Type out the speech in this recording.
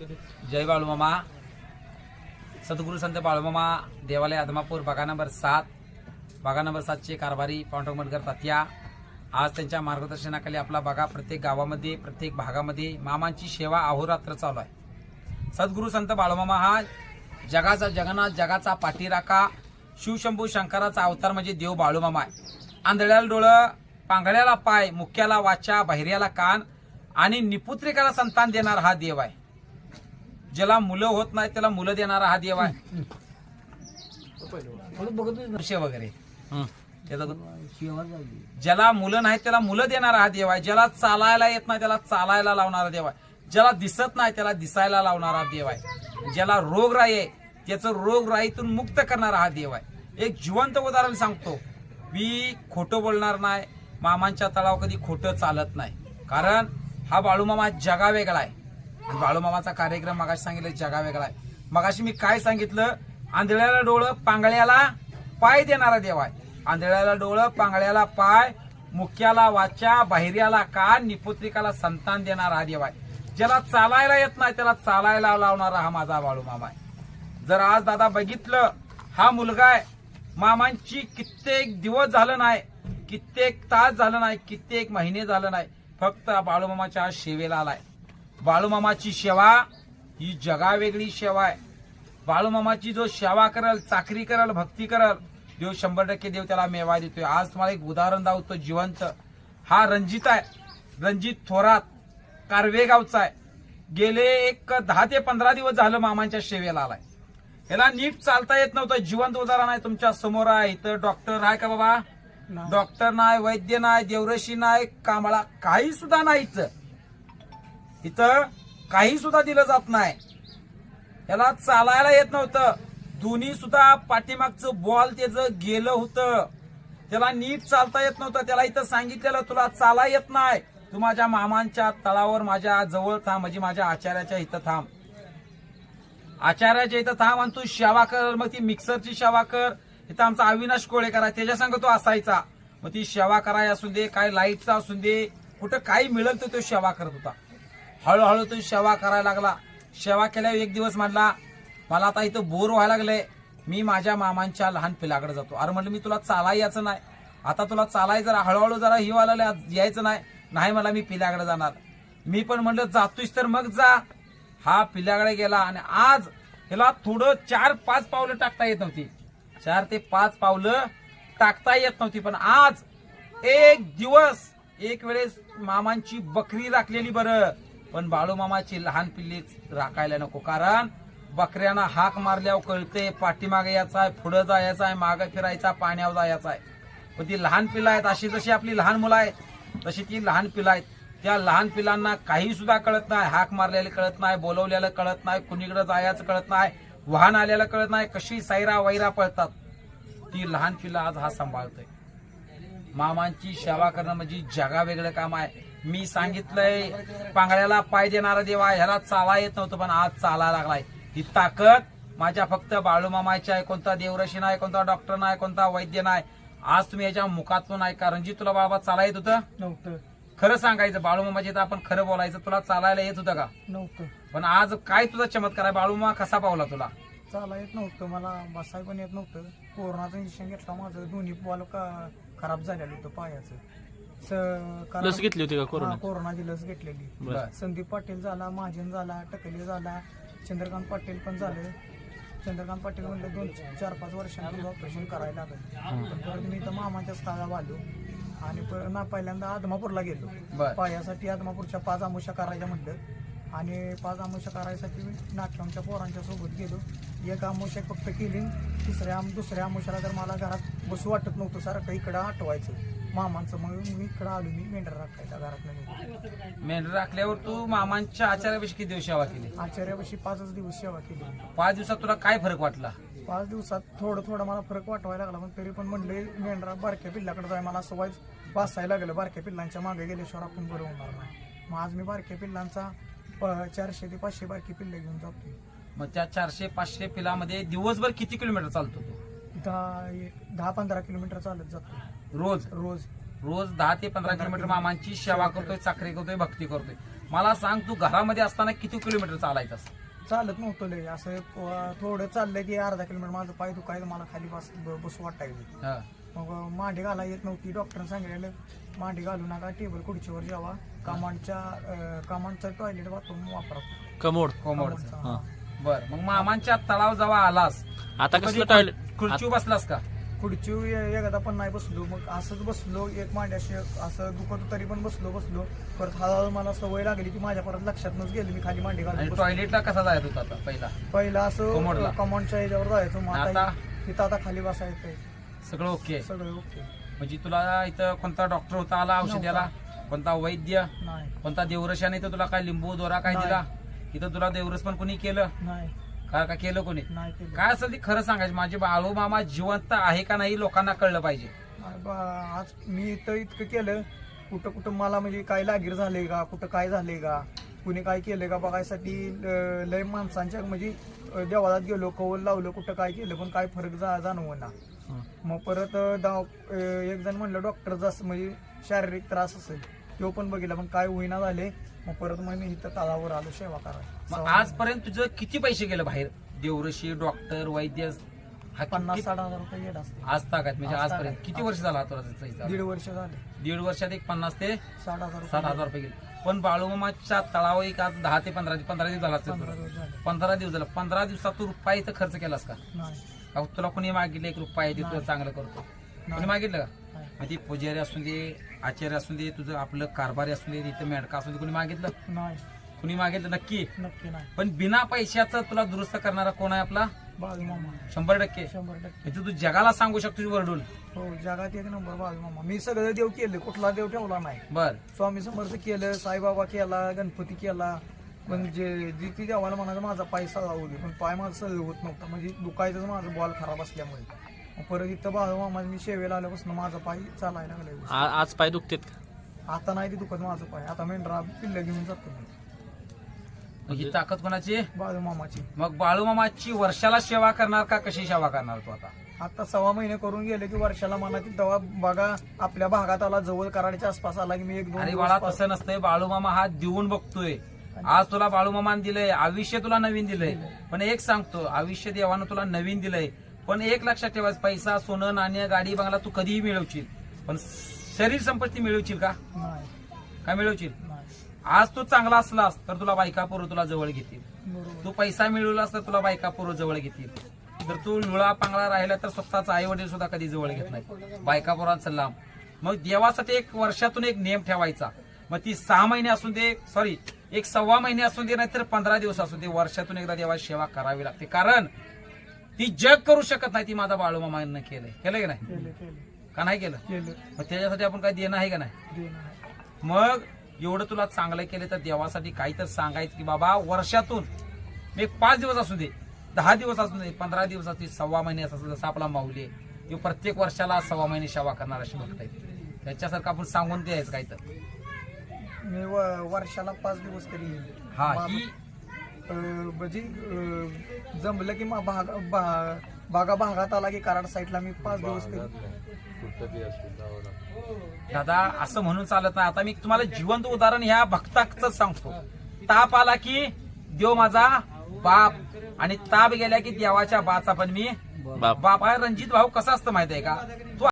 जय बाळूमामा सद्गुरू संत बाळूमामा देवालय आदमापूर बागा नंबर सात. बागा नंबर सातचे कारभारी पांडुरंग मनगर तात्या. आज त्यांच्या मार्गदर्शनाखाली आपला बघा प्रत्येक गावामध्ये प्रत्येक भागामध्ये मामांची सेवा अहोरात्र चालू आहे. सद्गुरू संत बाळूमामा हा जगाचा जगन्नाथ जगाचा पाठीराखा शिवशंभू शंकराचा अवतार म्हणजे देव बाळूमामा आहे. आंधळ्याला डोळं पांघळ्याला पाय मुख्याला वाचा बहिर्याला कान आणि निपुत्रिकाला संतान देणारा हा देव आहे. ज्याला मुलं होत नाही त्याला मुलं देणारा हा देव आहे. वगैरे. त्याचा ज्याला मुलं नाही त्याला मुलं देणारा हा देव आहे. ज्याला चालायला येत नाही त्याला चालायला लावणारा देव आहे. ज्याला दिसत नाही त्याला दिसायला लावणारा देव आहे. ज्याला रोगराई आहे त्याचं रोगराईतून मुक्त करणारा हा देव आहे. एक जिवंत उदाहरण सांगतो. मी खोटं बोलणार नाही. मामांच्या तळावर कधी खोटं चालत नाही. कारण हा बाळूमामा जगा वेगळा आहे. बाळूमामाचा कार्यक्रम मगाशी सांगितलं जगा वेगळा आहे. मगाशी मी काय सांगितलं? आंधळ्याला डोळं पांगळ्याला पाय देणारा देव आहे. आंधळ्याला डोळं पांगळ्याला पाय मुख्याला वाचा बाहेर्याला कान निपुत्रिकाला संतान देणारा हा देव आहे. ज्याला चालायला येत नाही त्याला चालायला लावणारा हा माझा बाळूमामा आहे. जर आज दादा बघितलं हा मुलगा आहे. मामांची कित्येक दिवस झालं नाही कित्येक तास झालं नाही कित्येक महिने झालं नाही फक्त बाळूमामाच्या आज सेवेला आलाय. बाळूमामाची सेवा ही जगावेगळी सेवा आहे. बाळूमामाची जो सेवा करल चाकरी करल भक्ती करल देव शंभर टक्के देव त्याला मेवा देतोय. आज तुम्हाला एक उदाहरण दावतो जिवंत. हा रणजित आहे. रणजित थोरात कारवे गावचा आहे. गेले एक दहा ते पंधरा दिवस झालं मामांच्या सेवेला आलाय. याला नीट चालता येत नव्हतं. जिवंत उदाहरण आहे तुमच्यासमोर आहे. इथं डॉक्टर आहे का बाबा? डॉक्टर नाही वैद्य नाही देवरशी नाही कांबळा काही सुद्धा नाही इथं. इथं काही सुद्धा दिलं जात नाही. याला चालायला येत नव्हतं. दोन्ही सुद्धा पाठीमागचं बॉल त्याचं गेलं होतं. त्याला नीट चालता येत नव्हतं. त्याला इथं सांगितलेलं तुला चाला येत नाही. तू माझ्या मामांच्या तळावर माझ्या जवळ थांब. म्हणजे माझ्या आचार्याच्या इथं थांब. आचार्याच्या इथं थांब आणि तू सेवा कर. मग ती मिक्सरची सेवा कर. इथं आमचा अविनाश कोळेकर आहे. त्याच्या संग तो असायचा. मग ती सेवा कराय असू दे काय लाईटचा असू दे कुठं काही मिळेल तर तो सेवा करत होता. हळूहळू तो सेवा करायला लागला. सेवा केल्यावर एक दिवस म्हणला मला आता इथं बोर व्हायला लागले. मी माझ्या मामांच्या लहान पिलाकडे जातो. अरे म्हटलं मी तुला चालाय यायचं नाही. आता तुला चालाय जरा हळूहळू जरा ही व्हायला यायचं नाही. नाही मला मी पिल्याकडे जाणार. मी पण म्हणलं जातोयस तर मग जा. हा पिल्याकडे गेला आणि आज ह्याला थोडं चार पाच पावलं टाकता येत नव्हती. चार ते पाच पावलं टाकता येत नव्हती पण आज एक दिवस एक वेळेस मामांची बकरी राखलेली बरं. पण बाळूमामाची लहान पिल्ली राखायला नको. कारण बकऱ्यांना हाक मारल्यावर कळते पाठीमागे याचा आहे पुढं जायचं आहे मागं फिरायचा पाण्यावर जायचं आहे पण ती लहान पिलं आहेत अशी जशी आपली लहान मुलं आहेत तशी ती लहान पिलं आहेत. त्या लहान पिलांना काही सुद्धा कळत नाही. हाक मारलेलं कळत नाही बोलवलेलं कळत नाही कुणीकडे जायचं कळत नाही वाहन आलेलं कळत नाही कशी सैरा वैरा पळतात. ती लहान पिलं आज हा सांभाळतोय. मामांची सेवा करणं म्हणजे जगा वेगळं काम आहे. मी सांगितलंय पांगळ्याला पाय देणारा देव ह्याला चाला येत नव्हतं पण आज चाला लागलाय. ही ताकद माझ्या फक्त बाळूमामाची आहे कोणता देवरशी नाही कोणता डॉक्टर नाही कोणता वैद्य नाही. आज तुम्ही याच्या मुखातून ऐका रणजित तुला बाबा चाला येत होतं? नव्हतं. खरं सांगायचं बाळूमामाची तर आपण खरं बोलायचं तुला चालायला येत होतं का? नव्हतं. पण आज काय तुझा चमत्कार आहे? बाळूमामा कसा पावला तुला? चाला येत नव्हतं मला बसाय पण येत नव्हतं. कोरोनाचं इंजेक्शन घेतलं माझं दोन्ही बॉल का खराब झालेलं होतं पायाचं. स- कारण- लस घेतली होती का हा, कोरोना कोरोनाची लस घेतलेली. बरं. संदीप पाटील झाला महाजन झाला टकले झाला चंद्रकांत पाटील पण झालं. चंद्रकांत पाटील म्हणलं दोन चार पाच वर्षांनी ऑपरेशन करायला लागेल. पण परत मी इथं मामाच्या स्थळाला आलो. आणि पर- ना पहिल्यांदा आदमापूरला गेलो. बर. पायासाठी आदमापूरच्या पाच आमुषा करायच्या म्हटलं आणि पाच आमुषा करायसाठी नाट्यमच्या पोरांच्या सोबत गेलो. एक आमुषा फक्त केली. तिसऱ्या आम- दुसऱ्या आमुषाला तर मला घरात बसू वाटत नव्हतं सारखं इकडं आठवायचं. मामांचं मग मी इकडं आलो मी मेंढर राखायला घरात नाही मेंढर राखल्यावर तू मामांच्या आचार्यापेक्षा किती दिवस सेवा केली? आचार्यापाशी पाचच दिवस सेवा केली. पाच दिवसात तुला काय फरक वाटला? पाच दिवसात थोडं थोडं मला फरक वाटवायला लागला पण तरी पण म्हणले मेंढरा बारक्या पिल्लाकडे जाय मला असं वाईज बसायला लागलं. बारक्या पिल्लांच्या मागे गेल्याशिवाय आपण बरं होणार नाही. मग आज मी बारक्या पिल्लांचा प- चारशे ते पाचशे बारकी पिल्ले घेऊन जातो मग त्या चारशे पाचशे पिलामध्ये दिवसभर किती किलोमीटर चालतो तू? दहा एक दहा पंधरा किलोमीटर चालत जातो रोज? रोज. रोज दहा ते पंधरा किलोमीटर मामांची सेवा करतोय चाकरी करतोय भक्ती करतोय. मला सांग तू घरामध्ये असताना किती किलोमीटर चालायचंस? चालत नव्हतं लय. असं प- थोडं चाललं की अर्धा किलोमीटर माझं पाय दुखायचं मला खाली बस ब- बसू वाटायचं. हा. मग मांडी घाला येत नव्हती. डॉक्टरने सांगितलेलं मांडी घालू नका टेबल खुर्चीवर जेवा. कमांडच्या कमांडचं टॉयलेट बाथरूम वापरा. कमोड. कोमोडचं. हा. हा. बर. मग मामांच्या तळाव जेव्हा आलास आता कधी कसलं टॉयलेट खुर्ची बसलास का? खुर्ची एकदा पण नाही बसलो. मग असंच बसलो एक मांड्याशी असं दुखत तरी पण बसलो बसलो. परत हळूहळू मला सवय लागली की माझ्या परत लक्षातच गेली मी खाली मांडी घालून बसलो. टॉयलेटला कसा होता आता पहिला? पहिला असं. कमांडच्या ह्याच्यावर जायचो मग आता? आता? तिथं आता खाली बसायचं सगळं ओके? सगळं ओके. म्हणजे तुला इथं कोणता डॉक्टर होता आला औषधाला? कोणता वैद्य? नाही. कोणता देवरशाने इथं तुला काय लिंबू दोरा काय नाही. दिला? इथं तुला देवरस पण कोणी केलं? नाही. काय का केलं कोणी? नाही केलं. काय असेल ते खरं सांगायचं. माझे बाळू मामा जिवंत आहे का नाही लोकांना कळलं पाहिजे. बा- आज मी इथं इतकं केलं. कुठं कुठं मला म्हणजे काय लागीर झाले का? कुठं काय झाले का? कुणी काय केलं का? बघायसाठी ल- लय माणसांच्या म्हणजे अं, देवालात गेलो कौल लावलं कुठं काय केलं पण काय फरक जा जाणवं ना मग परत अं, दाव अं, एक जण म्हणलं डॉक्टर जसं म्हणजे शारीरिक त्रास असेल तो पण बघितला पण काय होईना झाले. मग परत मग मी इथं तळावर आलो सेवा मग करायला आजपर्यंत तुझं किती पैसे गेले बाहेर देवरशी डॉक्टर वैद्य हा पन्नास साठ हजार रुपये येत असते आज ताकद म्हणजे आज आजपर्यंत. किती वर्ष झाला तुला? दीड वर्ष झाले दीड वर्षात एक पन्नास ते साठ हजार सात हजार रुपये गेले पण बाळूमामाच्या तळावर एक आज दहा ते पंधरा पंधरा दिवस झाला असेल पंधरा तुला. दिवस झाले पंधरा दिवस झाला पंधरा दिवसात तू रुपया इथं खर्च केलास का नाही अहो, तुला कोणी मागितलं एक रुपया ते तुला नाही. चांगलं करतो कोणी नाही. मागितलं का. मग ती पुजारी असून दे आचार्य असून दे तुझं आपलं कारभारी असून दे तिथं मेडका असून दे कोणी मागितलं? नाही. कुणी मागितलं? नक्की? नक्की नाही. पण बिना पैशाचं तुला दुरुस्त करणारा कोण आहे आपला? बाळू मामा शंभर टक्के. शंभर टक्के. म्हणजे तू जगाला सांगू शकतो वरडून. हो जगात एक नंबर बाळू मामा मी सगळं देव केले कुठला देव ठेवला नाही. बर. स्वामी समर्थ केलं साईबाबा केला गणपती केला. म्हणजे जिथे देवाला म्हणायचं माझा पाय सळा दे. पण पाय माझा सळ होत नव्हता. म्हणजे दुखायचं माझं बॉल खराब असल्यामुळे. मग परत इथं बाळू मामा मी सेवेला आल्यापासून माझा पाय चालायला लागला आ- आज पाय दुखतेत का? आता नाही ते दुखत माझं पाय. आता मेंढरा पिल्ल घेऊन जातो मी. मग ही ताकद कोणाची? बाळू मामाची. मग बाळूमामाची वर्षाला सेवा करणार का? कशी सेवा करणार तू आता? आता सव्वा महिने करून गेले की वर्षाला मनातील तेव्हा बघा आपल्या भागात आला जवळ कराडच्या आसपास आला की मी एक दोन दिवस बाळा पास- तसं नसतंय. बाळूमामा हा देऊन बघतोय. आज तुला बाळूमामान दिलंय. आयुष्य तुला नवीन दिलंय. पण एक सांगतो आयुष्य देवानं तुला नवीन दिलंय. पण एक लक्षात ठेवायचं पैसा सोनं नाणे गाडी बंगला तू कधीही मिळवशील. पण शरीर संपत्ती मिळवशील का? नाही. काय मिळवशील? आज तू चांगला असलास तर तुला बायका पोरं तुला जवळ घेतील. तू पैसा मिळवलास तर तुला बायका पोरं जवळ घेतील. जर तू लुळा पांगळा राहिला तर स्वतःचा आई वडील सुद्धा कधी जवळ घेत नाही बायका पोरांचा लांब मग देवासाठी एक वर्षातून एक नियम ठेवायचा. मग ती सहा महिने असून दे सॉरी एक सव्वा महिने असून दे नाहीतर पंधरा दिवस असून दे वर्षातून एकदा देवाची सेवा करावी लागते. कारण ती जग करू शकत नाही ती माझा बाळूमामानं केलंय. केलंय का नाही? केले केले का नाही केलं? केले मग त्याच्यासाठी आपण काय देणं आहे का नाही? आहे. मग एवढं तुला चांगलं केलं तर देवासाठी काही तर सांगायचं की बाबा वर्षातून एक पाच दिवस असू दे दहा दिवस असू दे पंधरा दिवस असू दे सव्वा महिने असू जसं आपला माऊली आहे प्रत्येक वर्षाला सव्वा महिने सेवा करणार अशी भक्त आहेत. त्याच्यासारखं आपण सांगून द्यायचं काय तर. मी वर्षाला पाच दिवस तरी. हा ही म्हणजे जमलं की मा- भाग बागा भागात आला की कराड साईडला मी पाच दिवस दादा असं म्हणून चालत नाही. आता मी तुम्हाला जिवंत उदाहरण ह्या भक्ताच सांगतो. ताप आला की देव माझा बाप आणि ताप गेल्या की देवाच्या बाचा. पण मी बाप. बाप हा रणजित भाऊ कसा असतं माहिती आहे का? तू